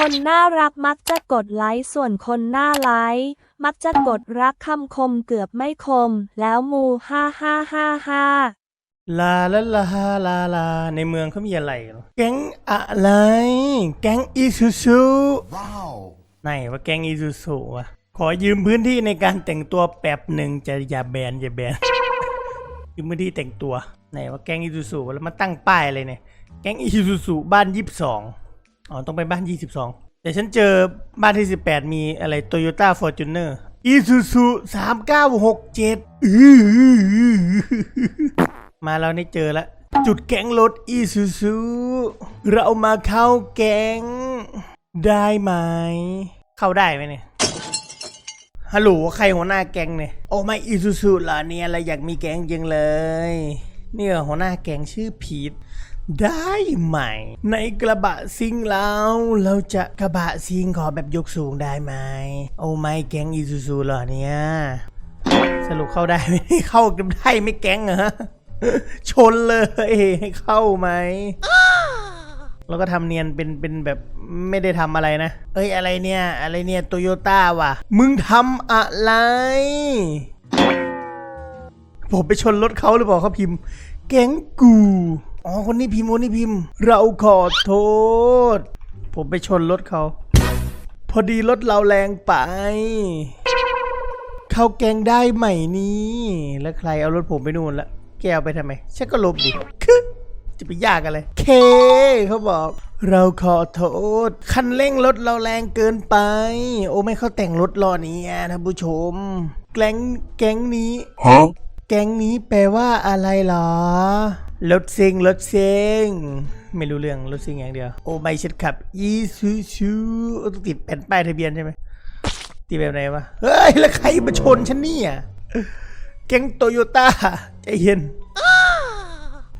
คนน่ารักมักจะกดไลค์ส่วนคนน่าไลค์มักจะกดรักคำคมเกือบไม่คม แล้วมูฮ่าฮ่าฮ่าฮ่าลาลาลาลาลา ในเมืองเขามีอะไรเหรอแก๊งอะไร แก๊งอีซูซู Wow. ไหนว่าแก๊งอีซูซูวะขอยืมพื้นที่ในการแต่งตัวแป๊บหนึ่งจะอย่าแบนอย่าแบนยืมพื้นที่แต่งตัวไหนว่าแก๊งอีซูซูแล้วมาตั้งป้ายอะไรเนี่ย แก๊งอีซูซูบ้านยี่สิบสอง อ๋อ ต้องไปบ้านยี่สิบสองแต่ฉันเจอบ้านที่สิบแปดมีอะไรโตโยต้าฟอร์จูเนอร์อีซูซูสามเก้าหกเจ็ดมาแล้วนี่เจอแล้วจุดแก๊งรถอีซูซูเรามาเข้าแก๊ง ได้ไหม เข้าได้ไหมเนี่ยฮัลโหลใครหัวหน้าแก๊งเนี่ยโอ้ไม่อีซูซูเหรอเนี่ยอะไรอยากมีแก๊งจังเลย เนี่ยหัวหน้าแก๊งชื่อพีท ได้ไหม ในกระบะซิงเราเราจะกระบะซิงขอแบบยกสูงได้ไหมโอ้ไม่แก๊งอีซูซูเหรอเนี่ยสรุปเข้าได้ไหมเข้ากันได้ไม่แก๊งเหรอชนเลยให้เข้าไหมแล้วก็ทำเนียนเป็นเป็นแบบไม่ได้ทำอะไรนะ เอ้ยอะไรเนี่ย อะไรเนี่ยโตโยต้าว่ะ มึงทำอะไร ผมไปชนรถเขาหรือเปล่าเขาพิมพ์ แก๊งกู อ๋อ คนนี้พิมพ์คนนี้พิมพ์ เราขอโทษ ผมไปชนรถเขา พอดีรถเราแรงไป เขาแกงได้ใหม่นี้ แล้วใครเอารถผมไปนู่นละ แกเอาไปทำไม ฉันก็ลบดิคือจะไปยากอะไร เค เขาบอก เราขอโทษ คันเร่งรถเราแรงเกินไป โอ้ไม่เขาแต่งรถรอนี้อะท่านผู้ชม แก๊งแก๊งนี้ Huh? แก๊งนี้แปลว่าอะไรเหรอ รถซิงรถซิงไม่รู้เรื่องรถซิงอย่างเดียว โอ้ไม่ฉันขับอีซูซูติดแผ่นป้ายทะเบียนใช่ไหมติดแบบไหนวะ เฮ้ย แล้วใครมาชนฉันเนี่ย แก๊งโตโยต้าใจเย็น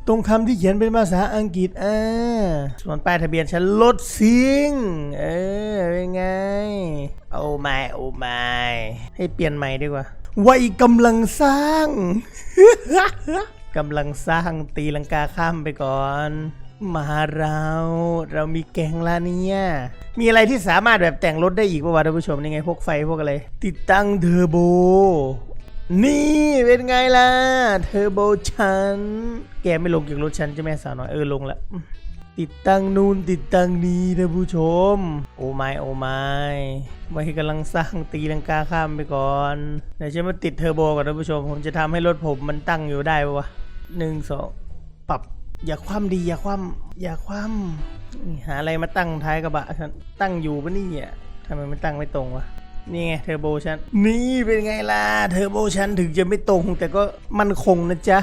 ตรงคำที่เขียนเป็นภาษาอังกฤษอ่าส่วนป้ายทะเบียนฉันรถซิง เออ เป็นไง โอ้ไม่โอ้ไม่ให้เปลี่ยนใหม่ดีกว่า วัยกำลังสร้างกำลังสร้างตีลังกาข้ามไปก่อน มาเราเรามีแกงละเนี่ย มีอะไรที่สามารถแบบแต่งรถได้อีกป่าวะท่านผู้ชมนี่ไงพวกไฟพวกอะไร ติดตั้งเทอร์โบ นี่เป็นไงล่ะ เทอร์โบชัน แกไม่ลงจากรถฉันใช่ไหมสาวน้อยเออลงละ ติดตั้งนู่นติดตั้งนี้ท่านผู้ชม โอ้ไม่โอ้ไม่ไว้กำลังสร้างตีลังกาข้ามไปก่อนเดี๋ยวฉันมาติดเทอร์โบก่อนท่านผู้ชม ผมจะทำให้รถผมมันตั้งอยู่ได้ปะวะหนึ่งสองปรับ อย่าคว่ำดีอย่าคว่ำอย่าคว่ำหาอะไรมาตั้งท้ายกระบะฉันตั้งอยู่ปะนี่อะทำไมไมันตั้งไม่ตรงวะนี่ไงเทอร์โบชันนี่เป็นไงล่ะเทอร์โบชันถึงจะไม่ตรงแต่ก็มันคงนะจ๊ะ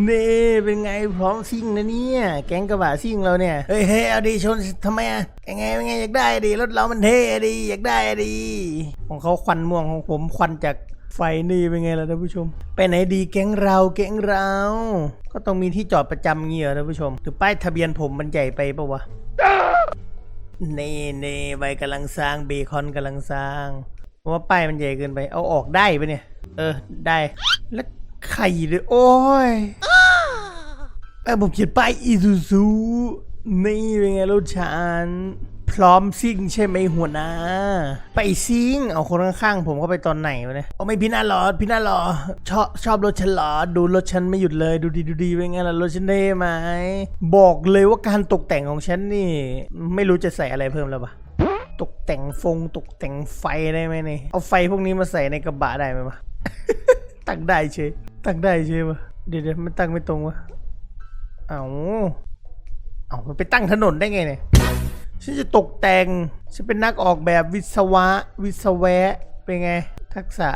เน่เป็นไงพร้อมซิ่งนะเนี่ย แก๊งกระบะซิ่งเราเนี่ย เฮ้ยเฮ้ยเอาดีชนทำไมอะยังไงยังไงอยากได้ดีรถเรามันเท่ดีอยากได้ดีของเขาควันม่วงของผมควันจากไฟนี่เป็นไงล่ะท่านผู้ชม ไปไหนดีแก๊งเราแก๊งเรา ก็ต้องมีที่จอดประจำเงี้ยเหรอท่านผู้ชมหรือป้ายทะเบียนผมมันใหญ่ไปปะวะเน่เน่ใบกำลังสร้างเบคอนกำลังสร้างเพราะว่าป้ายมันใหญ่เกินไป เอาออกได้ปะเนี่ย เออได้แล้ว ไข่เลยโอ้ยเออผมเขียนป้ายอีซูซูนี่เป็นไงรถฉันพร้อมซิ่งใช่ไหมหัวหน้า ไปซิ่งเอาคนข้างๆผมก็ไปตอนไหนวะเนี่ยเอาไม่พี่น้าหรอพี่หน้าหรอชอบชอบรถฉันหรอดูรถฉันไม่หยุดเลยดูดีดูดีเป็นไงล่ะรถฉันเท่ไหมบอกเลยว่าการตกแต่งของฉันนี่ ไม่รู้จะใส่อะไรเพิ่มแล้วปะตกแต่งฟงตกแต่งไฟได้ไหมเนี่ยเอาไฟพวกนี้มาใส่ในกระบะได้ไหมวะตั้งได้เชย ตั้งได้เชยวะเดี๋ยวเดี๋ยวมันตั้งไม่ตรงวะเอาเอามันไปตั้งถนนได้ไงเนี่ย ฉันจะตกแต่ง ฉันเป็นนักออกแบบวิศวะ วิศวะ เป็นไง ทักษะ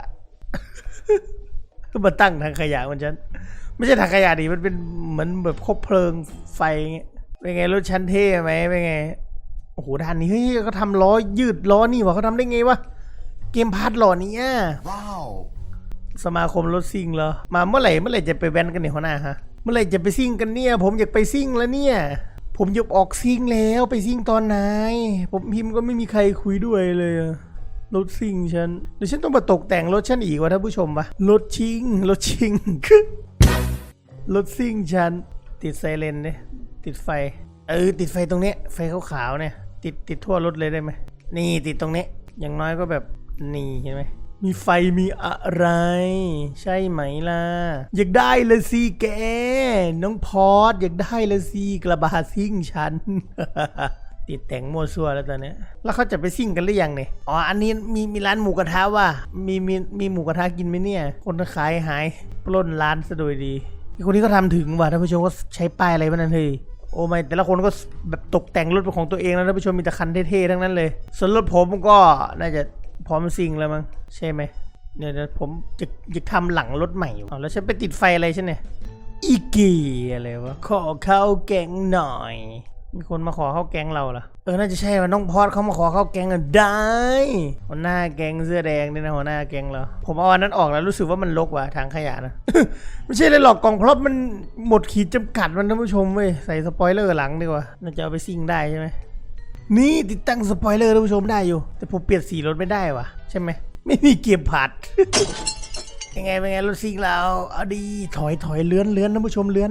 ก็มาตั้งทางขยะมันฉัน ไม่ใช่ทางขยะดิ มันเป็นเหมือนแบบคบเพลิงไฟเงี้ย เป็นไงรถฉันเท่ไหมเป็นไง โอ้โหด้านนี้เฮ้ยเขาทำล้อยืดล้อนี่วะเขาทำได้ไงวะ เกมพาร์ทหล่อนี้อะ Wow. สมาคมรถซิ่งเหรอ มาเมื่อไหร่เมื่อไหร่จะไปแว้นกันเนี่ยหัวหน้าฮะ เมื่อไหร่จะไปซิ่งกันเนี่ย ผมอยากไปซิ่งแล้วเนี่ย ผมอยากออกซิ่งแล้วไปซิ่งตอนไหน ผมพิมพ์ก็ไม่มีใครคุยด้วยเลยรถซิ่งฉันเดี๋ยวฉันต้องมาตกแต่งรถฉันอีกวะท่านผู้ชมปะรถชิงรถชิงรถซิ่งฉันติดไซเรนเนี่ยติดไฟ เออ ติดไฟตรงเนี้ยไฟขาวๆเนี่ยติดติดติดทั่วรถเลยได้ไหมนี่ติดตรงนี้ อย่างน้อยก็แบบนี่เห็นไหม มีไฟมีอะไร ใช่ไหมล่ะ อยากได้เลยสิแก น้องพอดอยากได้เลยสิกระบะซิ่งฉัน ติดแต่งมั่วซั่วแล้วตอนนี้แล้วเขาจะไปซิ่งกันหรือยังเนี่ยอ๋ออันนี้มีมีร้านหมูกระทะว่ะมีมีมีหมูกระทะกินไหมเนี่ย คนขายหายปล้นร้านซะโดยดีคนนี้ก็ทำถึงว่ะท่านผู้ชมก็ใช้ป้ายอะไรบ้างนั่นเฮ้ยโอ้ไม่แต่ละคนก็แบบตกแต่งรถเป็นของตัวเองนะท่านผู้ชมมีแต่คันเท่ๆทั้งนั้นเลย ส่วนรถผมก็น่าจะ พร้อมซิงแล้วมั้งใช่ไหมเนี่ยเดี๋ยวผมจะจะทำหลังรถใหม่อยู่อ้าวแล้วฉันไปติดไฟอะไรใช่ไหมอีกีอะไรวะขอเข้าแก๊งหน่อย มีคนมาขอเข้าแก๊งเราเหรอเออน่าจะใช่ว่าน้องพอดเขามาขอเข้าแก๊งกันได้หัวหน้าแก๊งเสื้อแดงนี่นะหัวหน้าแก๊งเราผมเอาอันนั้นออกแล้วรู้สึกว่ามันรกว่ะทางขยะนะไม่ใช่เลยหรอกกล่องพรอพมันหมดขีดจำกัดมันท่านผู้ชมเว้ยใส่สปอยเลอร์หลังดีกว่าน่าจะเอาไปซิ่งได้ใช่ไหม นี่ติดตั้งสปอยเลอร์ท่านผู้ชมได้อยู่ แต่ผมเปลี่ยนสีรถไม่ได้วะใช่ไหม ไม่มีเกียร์ผัด ยังไงเป็นไงรถซิงเรา เอาดีถอยถอยเลื้อนเลื้อนท่านผู้ชมเลื้อน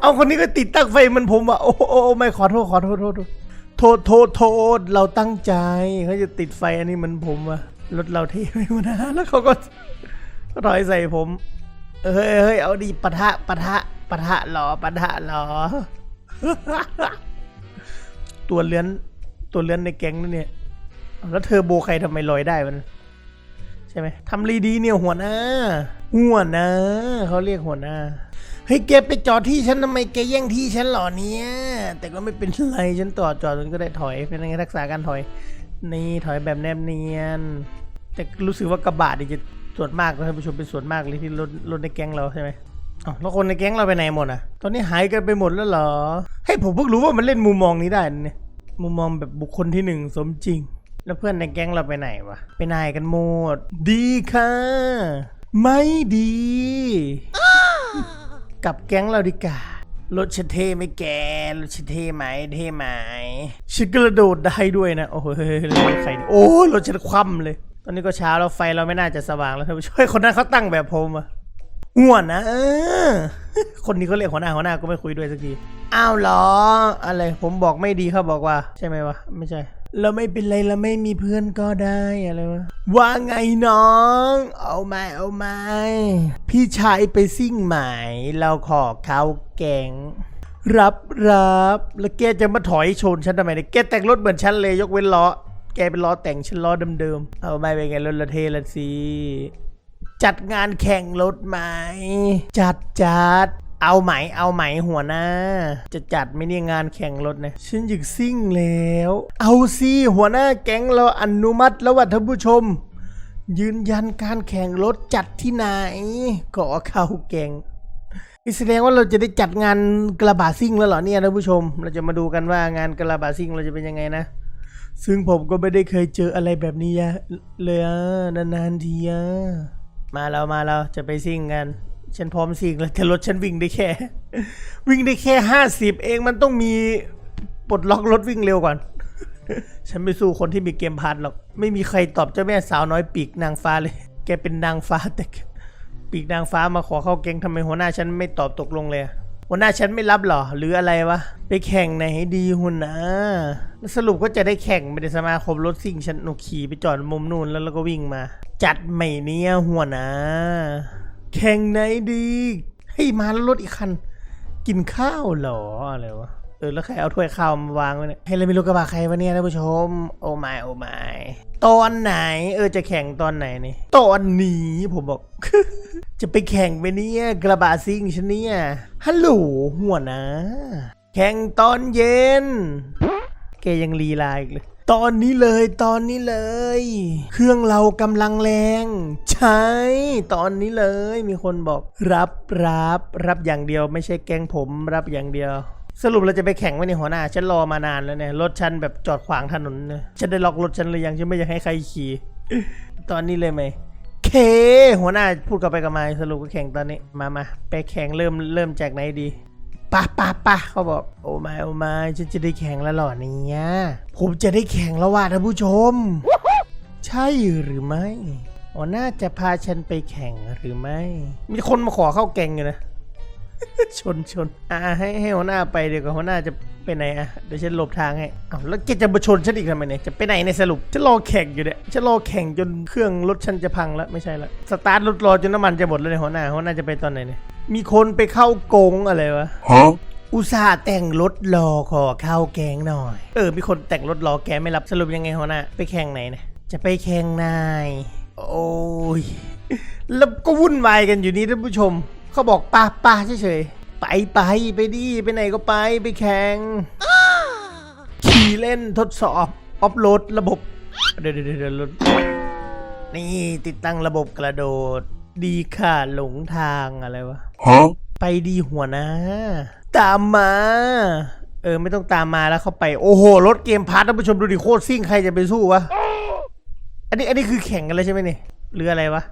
เอาคนนี้ก็ติดตั้งไฟเหมันผมว่ะโอ้โอ้ไม่ขอโทษขอโทษโทษโทษโทษโทษเราตั้งใจเขาจะติดไฟอันนี้เหมันผมว่ะรถเราเท่ไม่มานะแล้วเขาก็ก็ถอยใส่ผมเฮ้ยเฮ้ยเอาดีปะทะปะทะปะทะหรอปะทะหรอ ตัวเลื้อนตัวเลื้อนในแก๊งนั่นเนี่ย แล้วเธอโบใครทำไมลอยได้มัน ใช่ไหมทำรีดีเนี่ยหัวหน้า หัวหน้าเขาเรียกหัวหน้า เฮ้ยแกไปจอดที่ฉันทำไมแกแย่งที่ฉันหรอเนี่ย แต่ก็ไม่เป็นไรฉันต่อจอดฉันก็ได้ถอยเป็นยังไงทักษะการถอย นี่ถอยแบบแนบเนียน แต่รู้สึกว่ากระบะนี่จะส่วนมากนะท่านผู้ชมเป็นส่วนมากเลยที่รถรถในแก๊งเราใช่ไหม อ๋อแล้วคนในแก๊งเราไปไหนหมดอะ ตอนนี้หายกันไปหมดแล้วเหรอ ให้ผมเพิ่งรู้ว่ามันเล่นมุมมองนี้ได้นะเนี่ยมุมมองแบบบุคคลที่หนึ่งสมจริง แล้วเพื่อนในแก๊งเราไปไหนวะ ไปไหนกันหมด ดีค่ะ ไม่ดี กลับแก๊งเราดีกว่ารถฉันเทไหม่แกรถฉันเทไหมเท่ไหมฉันกระโดดได้ด้วยนะ โอ้โหเฮ้ยใครโอ้รถฉันคว่ำเลย ตอนนี้ก็เช้าแล้วไฟเราไม่น่าจะสว่างแล้วท่านผู้ชมเฮ้ยคนนั้นเขาตั้งแบบผมอะ หัวหนะคนนี้เขาเรียกหัวหน้าหัวหน้าก็ไม่คุยด้วยสักที อ้าวเหรอ อะไร ผมบอกไม่ดีเขาบอกว่า ใช่ไหมวะ ไม่ใช่ เราไม่เป็นไรเราไม่มีเพื่อนก็ได้อะไรวะ ว่าไงน้อง เอาไหมเอาไหมพี่ชายไปซิ่งไหมเราขอเขาแกงรับรับแล้วแกจะมาถอยชนฉันทำไมเนี่ยแกแต่งรถเหมือนฉันเลยยกเว้นล้อ แกเป็นล้อแต่งฉันล้อเดิมๆ เอาไม่เป็นไงรถละเทละสิ จัดงานแข่งรถไหม จัดจัด เอาไหมเอาไหมหัวหน้า จะจัดไม่เนี่ยงานแข่งรถนะฉันอยากซิ่งแล้ว เอาสิหัวหน้าแก๊งเราอนุมัติแล้วว่าท่านผู้ชม ยืนยันการแข่งรถจัดที่ไหนก็เข้าแก่งแสดงว่าเราจะได้จัดงานกระบะซิ่งแล้วเหรอเนี่ยท่านผู้ชม เราจะมาดูกันว่างานกระบะซิ่งเราจะเป็นยังไงนะ ซึ่งผมก็ไม่ได้เคยเจออะไรแบบนี้เลยอะนานๆทีอะ มาแล้วมาแล้วจะไปซิ่งกัน ฉันพร้อมซิ่งแล้วแต่รถฉันวิ่งได้แค่ วิ่งได้แค่ห้าสิบเองมันต้องมีปลดล็อกรถวิ่งเร็วก่อน ฉันไม่สู้คนที่มีเกมพาร์ทหรอก ไม่มีใครตอบเจ้าแม่สาวน้อยปีกนางฟ้าเลย แกเป็นนางฟ้าแต่ปีกนางฟ้ามาขอเข้าเกงทำไมหัวหน้าฉันไม่ตอบตกลงเลย หัวหน้าฉันไม่รับหรอ หรืออะไรวะ ไปแข่งไหนดีหัวนะแล้วสรุปก็จะได้แข่งไปในสมาคมรถซิ่งฉันหนูขี่ไปจอดมุมนู่นแล้วเราก็วิ่งมา จัดใหม่เนี้ยหัวนะแข่งไหนดี ให้มาแล้วรถอีกคัน กินข้าวเหรออะไรวะ ออแล้วใครเอาถ้วยข้าวมาวางไว้เนี่ยให้เราไม่รู้กระบะใครวะเนี่ยท่านผู้ชม โอ้ไม่โอ้ไม่ตอนไหน เออจะแข่งตอนไหนนี่ตอนนี้ผมบอก จะไปแข่งไปเนี่ยกระบะซิ่งฉันเนี่ยฮัลโหลหัวนะ แข่งตอนเย็นแกยังลีลาอีกเลยตอนนี้เลยตอนนี้เลย เครื่องเรากำลังแรง ใช่ตอนนี้เลยมีคนบอก รับรับรับอย่างเดียวไม่ใช่แกงผมรับอย่างเดียว สรุปเราจะไปแข่งไว้ในหัวหน้า ฉันรอมานานแล้วเนี่ย รถฉันแบบจอดขวางถนนเนี่ยฉันได้ล็อกรถฉันเลยยังฉันไม่อยากให้ใครขี่ ตอนนี้เลยไหม เค หัวหน้าพูดกับไปกับมาสรุปก็แข่งตอนนี้ มามาไปแข่งเริ่มเริ่มจากไหนดีปะปะปะเขาบอก โอ้ไม่โอ้ไม่ฉันจะได้แข่งแล้วหรอเนี่ยผมจะได้แข่งแล้วว่ะท่านผู้ชม ใช่หรือไม่หัวหน้าจะพาฉันไปแข่งหรือไม่ มีคนมาขอเข้าแก่งอยู่นะ ชนชนอะให้ให้หัวหน้าไปเดี๋ยวกับหัวหน้าจะไปไหนอะเดี๋ยวฉันหลบทางให้อ้าวแล้วแกจะมาชนฉันอีกทำไมเนี่ยจะไปไหนในยสรุปจะรอแข่งอยู่เนี่ยจะรอแข่งจนเครื่องรถฉันจะพังแล้วไม่ใช่ละสตาร์ทรถรอจนน้ำมันจะหมดแล้วเนี่ยหัวหน้าหัวหน้าจะไปตอนไหนเนี่ยมีคนไปเข้ากงอะไรวะ Huh? อุตส่าห์แต่งรถรอขอเข้าแกงหน่อย เออมีคนแต่งรถรอแกไม่รับสรุปยังไงหัวหน้าไปแข่งไหนเนี่ยจะไปแข่งนาย โอ้ยแล้วก็วุ่นวายกันอยู่นี่ท่านผู้ชม เขาบอกป้าป้าเฉยๆไปไปไปดิไปไหนก็ไปไปแข่งขี่เล่นทดสอบออฟโหลดระบบ เดี๋ยวเดี๋ยวเดี๋ยวรถนี่ติดตั้งระบบกระโดด ดีค่ะหลงทางอะไรวะ Huh? ไปดีหัวนะ ตามมา เออไม่ต้องตามมาแล้วเข้าไป โอ้โหรถเกมพาร์ทท่านผู้ชมดูดิโคตรซิ่งใครจะไปสู้วะอันนี้อันนี้คือแข่งกันเลยใช่ไหมเนี่ยหรืออะไรวะ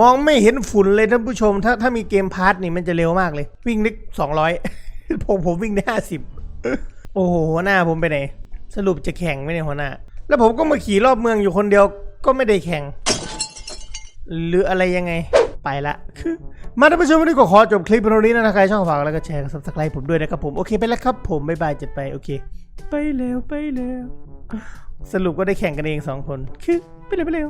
มองไม่เห็นฝุ่นเลยท่านผู้ชม ถ้าถ้ามีเกมพาร์ทนี่มันจะเร็วมากเลย วิ่งนึกสองร้อยผมผมวิ่งได้ห้าสิบโอ้โหหัวหน้าผมไปไหน สรุปจะแข่งไหมเนี่ยหัวหน้า แล้วผมก็มาขี่รอบเมืองอยู่คนเดียวก็ไม่ได้แข่ง หรืออะไรยังไงไปละมาท่านผู้ชมวันนี้ก็ขอจบคลิปเพียงเท่านี้นะถ้าใครชอบฝากแล้วก็แชร์กับซับสไครต์ผมด้วยนะครับผม โอเคไปแล้วครับผมบ๊ายบายจัดไปโอเค ไปแล้วไปแล้วสรุปก็ได้แข่งกันเองสองคนคือไปเร็วไปเร็ว